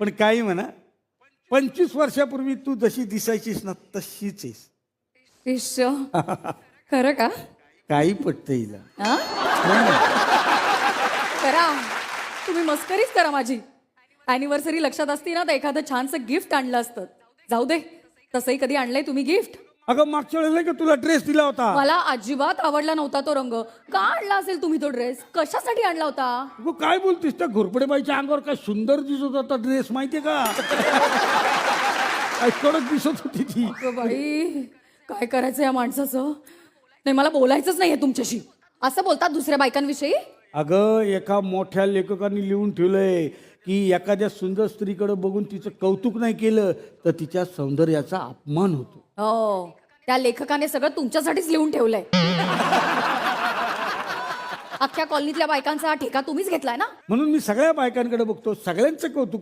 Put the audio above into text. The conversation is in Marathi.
पण काही म्हणा पंचवीस वर्षापूर्वी तू जशी दिसायचीस ना तशीच आहेस. इश्श खरं का? काही पटतं हिला. हा? करा. तुम्ही मस्करीच करा माझी. अॅनिव्हर्सरी लक्षात असती ना तर एखादं छानसं गिफ्ट आणलं असतं. जाऊ दे. तसंही कधी आणलंय तुम्ही गिफ्ट अगं मागच्या वेळेला नाही का तुला ड्रेस दिला होता? मला अजिबात आवडला नव्हता तो रंग. का आणला असेल तुम्ही तो ड्रेस कशासाठी आणला होता? अगं काय बोलतीस? त्या घोरपडेबाईच्या अंगावर काय सुंदर दिसत होता ड्रेस माहितीये का? काय कडक दिसत होती ती. अगं बाई काय करायचं या माणसाचं? नाही मला बोलायचंच नाहीये तुमच्याशी. असं बोलतात दुसऱ्या बायकांविषयी? अगं एका मोठ्या लेखकांनी लिहून ठेवलंय की एखाद्या सुंदर स्त्रीकडे बघून तिचं कौतुक नाही केलं तर तिच्या सौंदर्याचा अपमान होतो. हो. त्या लेखकाने सगळं तुमच्यासाठीच लिहून ठेवलंय. अख्ख्या कॉलनीतल्या बायकांचा हा ठेका तुम्हीच घेतलाय ना? म्हणून मी सगळ्या बायकांकडे बघतो सगळ्यांचं कौतुक